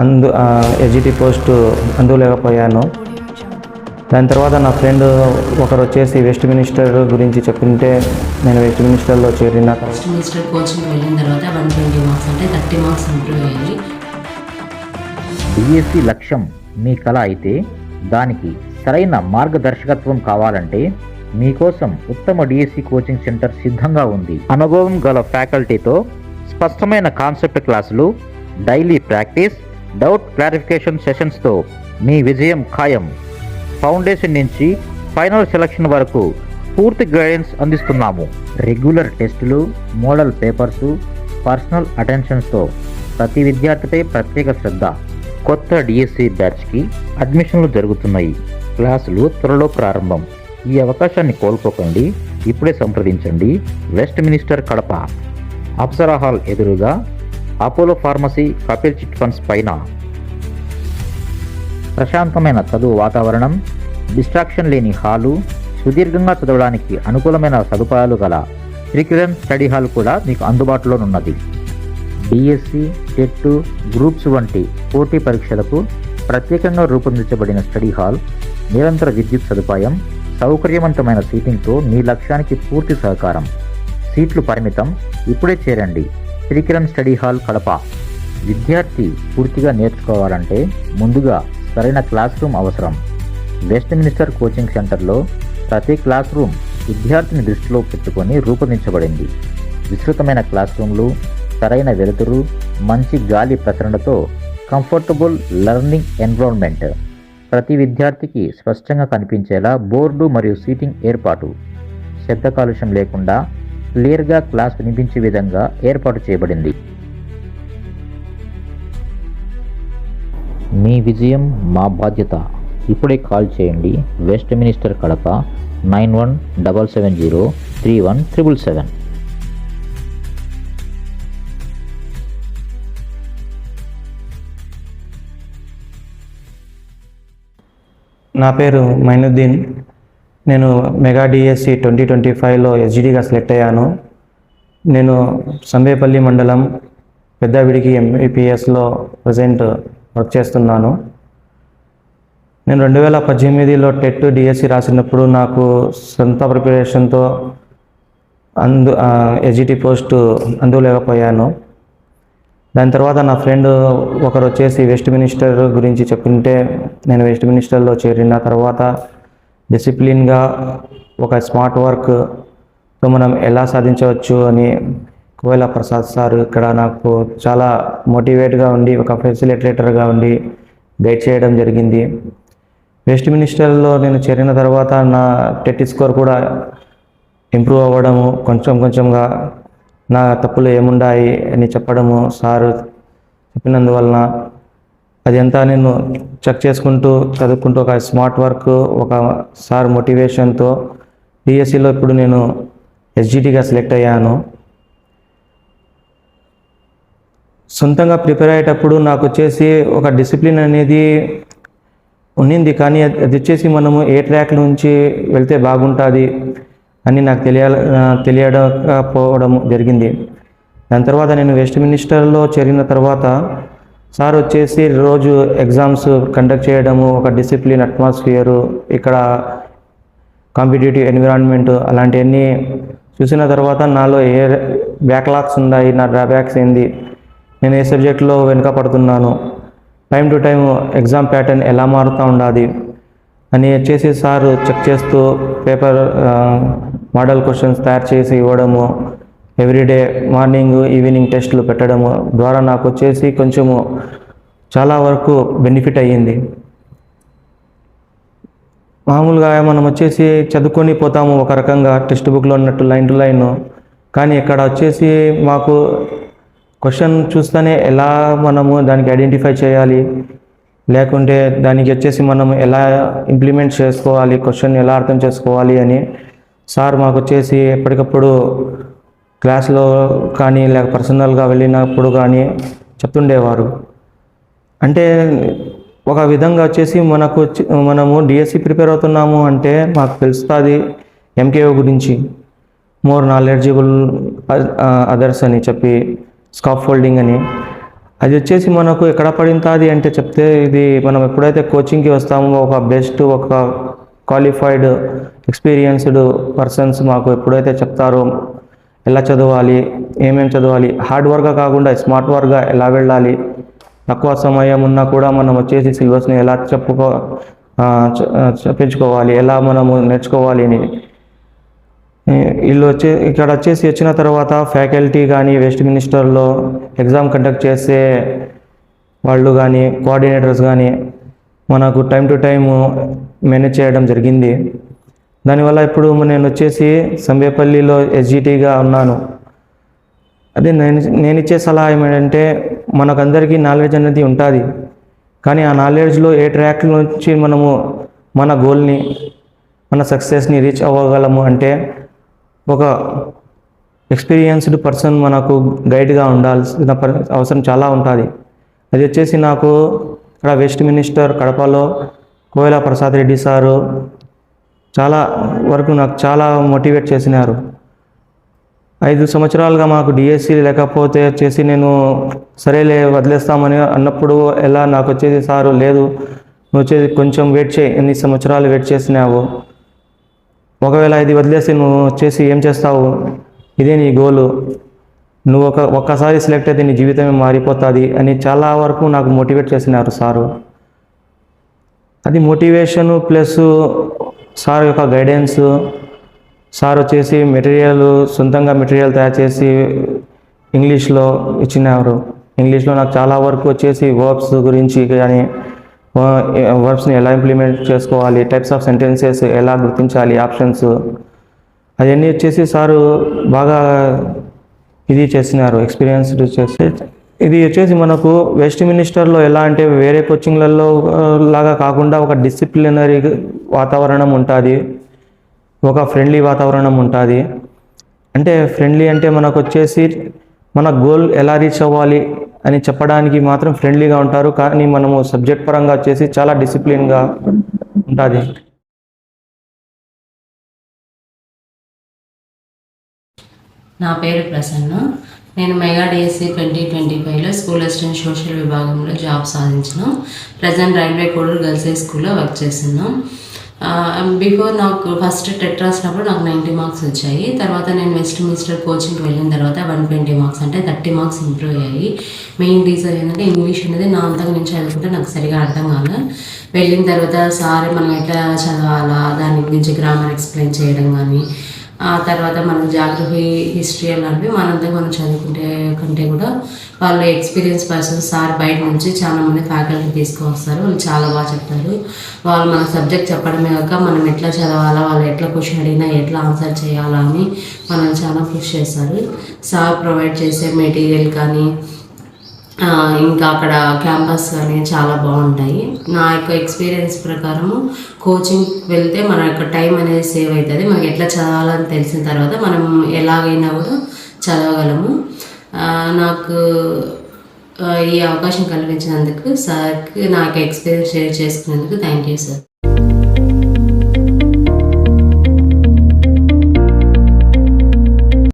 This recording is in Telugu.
అందు ఎస్జిటి పోస్ట్ అందులేకపోయాను. దాని తర్వాత నా ఫ్రెండ్ ఒకరు వచ్చేసి వెస్ట్ మినిస్టర్ గురించి చెప్పింటే నేను వెస్ట్ మినిస్టర్లో చేరిన ఫస్ట్ మినిస్టర్ కోచింగ్ వెళ్ళిన తర్వాత వన్ ట్వంటీ మార్క్స్ అంటే థర్టీ మార్క్స్ ఇంప్రూవ్ డిఎస్సి లక్ష్యం మీ కళ అయితే దానికి సరైన మార్గదర్శకత్వం కావాలంటే మీకోసం ఉత్తమ డిఎస్సి కోచింగ్ సెంటర్ సిద్ధంగా ఉంది. అనుభవం గల ఫ్యాకల్టీతో స్పష్టమైన కాన్సెప్ట్ క్లాసులు డైలీ ప్రాక్టీస్ డౌట్ క్లారిఫికేషన్ సెషన్స్తో మీ విజయం ఖాయం. ఫౌండేషన్ నుంచి ఫైనల్ సెలక్షన్ వరకు పూర్తి గైడెన్స్ అందిస్తున్నాము. రెగ్యులర్ టెస్టులు మోడల్ పేపర్సు పర్సనల్ అటెన్షన్స్తో ప్రతి విద్యార్థిపై ప్రత్యేక శ్రద్ధ. కొత్త డిఎస్సి బ్యాచ్కి అడ్మిషన్లు జరుగుతున్నాయి. క్లాసులు త్వరలో ప్రారంభం. ఈ అవకాశాన్ని కోల్పోకండి. ఇప్పుడే సంప్రదించండి. Westminster Kadapa. Apsara hall ఎదురుగా Apollo pharmacy Kapil chit funds పైన ప్రశాంతమైన చదువు వాతావరణం డిస్ట్రాక్షన్ లేని హాలు సుదీర్ఘంగా చదవడానికి అనుకూలమైన సదుపాయాలు గల శ్రీకిరణ్ స్టడీ హాల్ కూడా మీకు అందుబాటులోనున్నది. డిఎస్సి టెట్ గ్రూప్స్ వంటి పోటీ పరీక్షలకు ప్రత్యేకంగా రూపొందించబడిన స్టడీ హాల్ నిరంతర విద్యుత్ సదుపాయం సౌకర్యవంతమైన సీటింగ్తో మీ లక్ష్యానికి పూర్తి సహకారం. సీట్లు పరిమితం ఇప్పుడే చేరండి. Srikiran study hall Kadapa. విద్యార్థి పూర్తిగా నేర్చుకోవాలంటే ముందుగా సరైన క్లాస్ రూమ్ అవసరం. వెస్ట్ మినిస్టర్ కోచింగ్ సెంటర్లో ప్రతి క్లాస్ రూమ్ విద్యార్థిని దృష్టిలో పెట్టుకొని రూపొందించబడింది. విస్తృతమైన క్లాస్ రూమ్లు సరైన వెలుతురు మంచి గాలి ప్రసరణతో కంఫర్టబుల్ లెర్నింగ్ ఎన్విరాన్మెంట్. ప్రతి విద్యార్థికి స్పష్టంగా కనిపించేలా బోర్డు మరియు సీటింగ్ ఏర్పాటు. శబ్ద కాలుష్యం లేకుండా క్లియర్గా క్లాస్ వినిపించే విధంగా ఏర్పాటు చేయబడింది. మీ విజయం మా బాధ్యత. ఇప్పుడే కాల్ చేయండి. Westminster Kadapa nine one double seven zero three one triple seven. నా పేరు మైనుద్దీన్. నేను మెగా డిఎస్సి ట్వంటీ ట్వంటీ ఫైవ్లో ఎస్జిడిగా సెలెక్ట్ అయ్యాను. నేను సంబేపల్లి మండలం పెద్దవిడికి ఎంఈపిఎస్లో ప్రజెంట్ వర్క్ చేస్తున్నాను. నేను రెండు వేల పద్దెనిమిదిలో టెట్ డిఎస్సి రాసినప్పుడు నాకు సొంత ప్రిపరేషన్తో అందు ఎస్జిటి పోస్ట్ అందులేకపోయాను. దాని తర్వాత నా ఫ్రెండ్ ఒకరు వచ్చేసి వెస్ట్ మినిస్టర్ గురించి చెప్పింటే నేను వెస్ట్ మినిస్టర్లో చేరిన తర్వాత డిసిప్లిన్గా ఒక స్మార్ట్ వర్క్తో మనం ఎలా సాధించవచ్చు అని కోయల ప్రసాద్ సార్ ఇక్కడ నాకు చాలా మోటివేట్గా ఉండి ఒక ఫెసిలిటేటర్గా ఉండి గైడ్ చేయడం జరిగింది. వెస్ట్ మినిస్టర్లో నేను చేరిన తర్వాత నా టెట్ స్కోర్ కూడా ఇంప్రూవ్ అవ్వడము కొంచెం కొంచెంగా నా తప్పులు ఏముండాయి అని చెప్పడము సారు చెప్పినందువలన అది అంతా నేను చెక్ చేసుకుంటూ చదువుకుంటూ ఒక స్మార్ట్ వర్క్ ఒక సార్ మోటివేషన్తో డిఎస్సిలో ఇప్పుడు నేను ఎస్జిటిగా సెలెక్ట్ అయ్యాను. సొంతంగా ప్రిపేర్ అయ్యేటప్పుడు నాకు వచ్చేసి ఒక డిసిప్లిన్ అనేది ఉన్నింది కానీ అది అది వచ్చేసి మనము ఏ ట్రాక్ నుంచి వెళ్తే బాగుంటుంది అని నాకు తెలియ తెలియకపోవడం జరిగింది. దాని తర్వాత నేను వెస్ట్ మినిస్టర్లో చేరిన తర్వాత సార్ వచ్చేసి రోజు ఎగ్జామ్స్ కండక్ట్ చేయడము ఒక డిసిప్లిన్ అట్మాస్ఫియరు ఇక్కడ కాంపిటేటివ్ ఎన్విరాన్మెంట్ అలాంటివన్నీ చూసిన తర్వాత నాలో ఏ బ్యాక్లాగ్స్ ఉన్నాయి నా డ్రాబ్యాక్స్ ఏంది నేను ఏ సబ్జెక్ట్లో వెనుక పడుతున్నాను time to time exam pattern ఎలా మారుతూ ఉండాలి అని వచ్చేసి సార్ చెక్ చేస్తూ పేపర్ మోడల్ క్వశ్చన్స్ తయారు చేసి ఇవ్వడము ఎవ్రీడే మార్నింగ్ ఈవినింగ్ టెస్టులు పెట్టడము ద్వారా నాకు వచ్చేసి కొంచెము చాలా వరకు బెనిఫిట్ అయ్యింది. మామూలుగా మనం వచ్చేసి చదువుకొని పోతాము ఒక రకంగా టెక్స్ట్ బుక్లో ఉన్నట్టు లైన్ టు లైన్ కానీ ఇక్కడ వచ్చేసి మాకు క్వశ్చన్ చూస్తేనే ఎలా మనము దానికి ఐడెంటిఫై చేయాలి లేకుంటే దానికి వచ్చేసి మనం ఎలా ఇంప్లిమెంట్ చేసుకోవాలి క్వశ్చన్ ఎలా అర్థం చేసుకోవాలి అని సార్ మాకు వచ్చేసి ఎప్పటికప్పుడు క్లాస్లో కానీ లేక పర్సనల్గా వెళ్ళినప్పుడు కానీ చెప్తుండేవారు. అంటే ఒక విధంగా వచ్చేసి మనకు వచ్చి- మనము డిఎస్సి ప్రిపేర్ అవుతున్నాము అంటే మాకు తెలుస్తుంది ఎంకేఓ గురించి. మోర్ నాలెడ్జిబుల్ అదర్స్ అని చెప్పి స్కాప్ ఫోల్డింగ్ అని. అది వచ్చేసి మనకు ఎక్కడ పడింది అంటే చెప్తే ఇది మనం ఎప్పుడైతే కోచింగ్కి వస్తామో ఒక బెస్ట్ ఒక క్వాలిఫైడ్ ఎక్స్పీరియన్స్డ్ పర్సన్స్ మాకు ఎప్పుడైతే చెప్తారో ఎలా చదవాలి ఏమేమి చదవాలి? హార్డ్ వర్క్గా కాకుండా స్మార్ట్ వర్క్గా ఎలా వెళ్ళాలి? తక్కువ సమయం ఉన్నా కూడా మనం వచ్చేసి సిలబస్ని ఎలా చెప్పుకో చెప్పించుకోవాలి ఎలా మనము నేర్చుకోవాలి అని. వీళ్ళు వచ్చే ఇక్కడ వచ్చేసి వచ్చిన తర్వాత ఫ్యాకల్టీ కానీ వెస్ట్ మినిస్టర్లో ఎగ్జామ్ కండక్ట్ చేసే వాళ్ళు కానీ కోఆర్డినేటర్స్ కానీ మనకు టైం టు టైం మేనేజ్ చేయడం జరిగింది. దానివల్ల ఇప్పుడు నేను వచ్చేసి సంబేపల్లిలో ఎస్జిటిగా ఉన్నాను. అదే నేను నేను ఇచ్చే సలహా ఏమిటంటే మనకందరికీ నాలెడ్జ్ అనేది ఉంటుంది. కానీ ఆ నాలెడ్జ్లో ఏ ట్రాక్ నుంచి మనము మన గోల్ని మన సక్సెస్ని రీచ్ అవ్వగలము అంటే ఒక ఎక్స్పీరియన్స్డ్ పర్సన్ మనకు గైడ్గా ఉండాల్సిన అవసరం చాలా ఉంటుంది. అది వచ్చేసి నాకు ఇక్కడ వెస్ట్ మినిస్టర్ కడపలో కోయల ప్రసాద్ రెడ్డి సారు చాలా వరకు నాకు చాలా మోటివేట్ చేసినారు. ఐదు సంవత్సరాలుగా మాకు డిఎస్సి లేకపోతే చేసి నేను సరేలే వదిలేస్తామని అన్నప్పుడు ఎలా నాకు వచ్చేసి సారు లేదు నువ్వు వచ్చేసి కొంచెం వెయిట్ చేయి ఎన్ని సంవత్సరాలు వెయిట్ చేసినావు. ఒకవేళ ఇది వదిలేసి నువ్వు వచ్చేసి ఏం చేస్తావు? ఇదే నీ గోలు నువ్వు ఒక ఒక్కసారి సెలెక్ట్ అయితే నీ జీవితమే మారిపోతుంది అని చాలా వరకు నాకు మోటివేట్ చేసినారు సారు. అది మోటివేషను ప్లస్ సార్ యొక్క గైడెన్స్ సార్ వచ్చేసి మెటీరియల్ సొంతంగా మెటీరియల్ తయారు చేసి ఇంగ్లీష్లో ఇచ్చినారు. ఇంగ్లీష్లో నాకు చాలా వరకు వచ్చేసి వర్బ్స్ గురించి కానీ వర్బ్స్ని ఎలా ఇంప్లిమెంట్ చేసుకోవాలి టైప్స్ ఆఫ్ సెంటెన్సెస్ ఎలా గుర్తించాలి ఆప్షన్స్ అవన్నీ వచ్చేసి సారు బాగా ఇది చేసినారు ఎక్స్పీరియన్స్ చేసి. ఇది వచ్చేసి మనకు వెస్ట్ మినిస్టర్లో ఎలా అంటే వేరే కోచింగ్లలో లాగా కాకుండా ఒక డిసిప్లినరీ వాతావరణం ఉంటుంది. ఒక ఫ్రెండ్లీ వాతావరణం ఉంటుంది. అంటే ఫ్రెండ్లీ అంటే మనకు వచ్చేసి మన గోల్ ఎలా రీచ్ అవ్వాలి అని చెప్పడానికి మాత్రం ఫ్రెండ్లీగా ఉంటారు. కానీ మనము సబ్జెక్ట్ పరంగా వచ్చేసి చాలా డిసిప్లిన్గా ఉంటుంది. నా పేరు ప్రసన్న. నేను మెగా డిఎస్సి ట్వంటీ ట్వంటీ ఫైవ్లో స్కూల్ అసిస్టెంట్ సోషల్ విభాగంలో జాబ్ సాధించిన present railway Koduru girls high స్కూల్లో వర్క్ చేస్తున్నాం. బిఫోర్ um, నాకు ఫస్ట్ టెట్ రాసినప్పుడు నాకు నైంటీ మార్క్స్ వచ్చాయి. తర్వాత నేను వెస్ట్ మినిస్టర్ కోచింగ్కి వెళ్ళిన తర్వాత వన్ ట్వంటీ మార్క్స్ అంటే థర్టీ మార్క్స్ ఇంప్రూవ్ అయ్యాయి. మెయిన్ రీజన్ ఏంటంటే ఇంగ్లీష్ అనేది నా అంతకు నుంచి చదువుకుంటే నాకు సరిగా అర్థం కాలే వెళ్ళిన తర్వాత సార్ మనం ఎట్లా చదవాలా దాని గురించి గ్రామర్ ఎక్స్ప్లెయిన్ చేయడం కానీ ఆ తర్వాత మనం జాగ్రఫీ హిస్టరీ అలాంటివి మనంతా మనం చదువుకుంటే కంటే కూడా వాళ్ళు ఎక్స్పీరియన్స్ పర్సన్స్ సార్ బయట నుంచి చాలామంది ఫ్యాకల్టీ తీసుకువస్తారు. వాళ్ళు చాలా బాగా చెప్తారు. వాళ్ళు మన సబ్జెక్ట్ చెప్పడమే కాక మనం ఎట్లా చదవాలా వాళ్ళు ఎట్లా క్వశ్చన్ అడిగినా ఎట్లా ఆన్సర్ చేయాలా అని మనం చాలా కృషి చేస్తారు. సార్ ప్రొవైడ్ చేసే మెటీరియల్ కానీ ఇంకా అక్కడ క్యాంపస్ కానీ చాలా బాగుంటాయి. నా యొక్క ఎక్స్పీరియన్స్ ప్రకారము కోచింగ్ వెళ్తే మన యొక్క టైం అనేది సేవ్ అవుతుంది మనకి ఎట్లా చదవాలని తెలిసిన తర్వాత మనం ఎలాగైనా కూడా చదవగలము. నాకు ఈ అవకాశం కల్పించినందుకు సార్కి నాకు ఎక్స్పీరియన్స్ షేర్ చేసుకున్నందుకు థ్యాంక్ యూ సార్